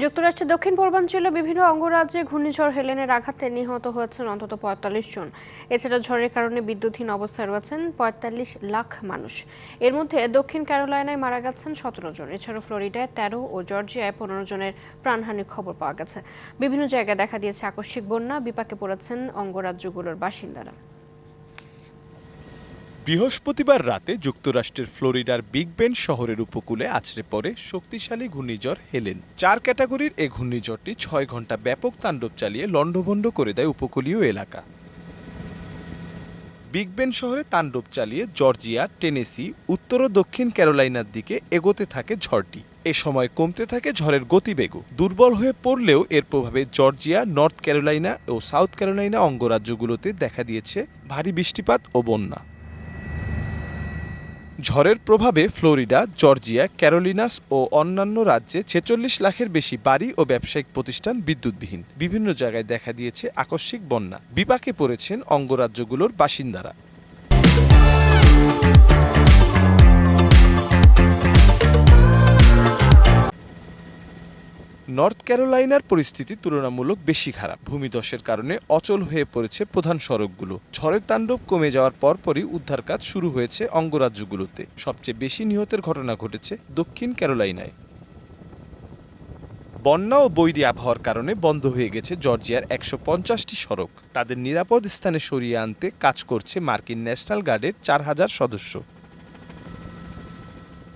যুক্তরাষ্ট্রের দক্ষিণ পূর্বাঞ্চলে বিভিন্ন অঙ্গরাজ্যে ঘূর্ণিঝড় হেলেনের আঘাতে নিহত হয়েছেন অন্তত পঁয়তাল্লিশ জন। এছাড়া ঝড়ের কারণে বিদ্যুৎহীন অবস্থায় রয়েছেন পঁয়তাল্লিশ লাখ মানুষ। এর মধ্যে দক্ষিণ ক্যারোলাইনায় মারা গেছেন সতেরো জন। এছাড়া ফ্লোরিডায় তেরো ও জর্জিয়ায় পনেরো জনের প্রাণহানির খবর পাওয়া গেছে। বিভিন্ন জায়গায় দেখা দিয়েছে আকস্মিক বন্যা, বিপাকে পড়েছেন অঙ্গরাজ্যগুলোর বাসিন্দারা। বৃহস্পতিবার রাতে যুক্তরাষ্ট্রের ফ্লোরিডার বিগ বেন শহরের উপকূলে আছড়ে পড়ে শক্তিশালী ঘূর্ণিঝড় হেলেন। চার ক্যাটাগরির এ ঘূর্ণিঝড়টি ছয় ঘণ্টা ব্যাপক তাণ্ডব চালিয়ে লণ্ডভণ্ড করে দেয় উপকূলীয় এলাকা। বিগ বেন শহরে তাণ্ডব চালিয়ে জর্জিয়া, টেনেসি, উত্তর ও দক্ষিণ ক্যারোলাইনার দিকে এগোতে থাকে ঝড়টি। এ সময় কমতে থাকে ঝড়ের গতিবেগও। দুর্বল হয়ে পড়লেও এর প্রভাবে জর্জিয়া, নর্থ ক্যারোলাইনা ও সাউথ ক্যারোলাইনা অঙ্গরাজ্যগুলোতে দেখা দিয়েছে ভারী বৃষ্টিপাত ও বন্যা। ঝড়ের প্রভাবে ফ্লোরিডা, জর্জিয়া, ক্যারোলিনাস ও অন্যান্য রাজ্যে ছেচল্লিশ লাখের বেশি বাড়ি ও ব্যবসায়িক প্রতিষ্ঠান বিদ্যুৎবিহীন। বিভিন্ন জায়গায় দেখা দিয়েছে আকস্মিক বন্যা। বিপাকে পড়েছেন অঙ্গরাজ্যগুলোর বাসিন্দারা। নর্থ ক্যারোলাইনার পরিস্থিতি তুলনামূলক বেশি খারাপ। ভূমিধসের কারণে অচল হয়ে পড়েছে প্রধান সড়কগুলো। ঝড়ের তাণ্ডব কমে যাওয়ার পরপরই উদ্ধার কাজ শুরু হয়েছে অঙ্গরাজ্যগুলোতে। সবচেয়ে বেশি নিহতের ঘটনা ঘটেছে দক্ষিণ ক্যারোলাইনায়। বন্যা ও বৈরী আবহাওয়ার কারণে বন্ধ হয়ে গেছে জর্জিয়ার একশো পঞ্চাশটি সড়ক। তাদের নিরাপদ স্থানে সরিয়ে আনতে কাজ করছে মার্কিন ন্যাশনাল গার্ডের চার হাজার সদস্য।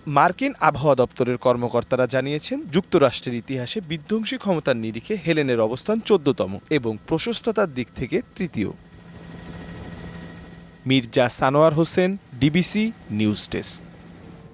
মার্কিন আবহাওয়া দপ্তরের কর্মকর্তারা জানিয়েছেন, যুক্তরাষ্ট্রের ইতিহাসে বিধ্বংসী ক্ষমতার নিরিখে হেলেনের অবস্থান চোদ্দতম এবং প্রশস্ততার দিক থেকে তৃতীয়। Mirza Sanowar Hossain, DBC news desk.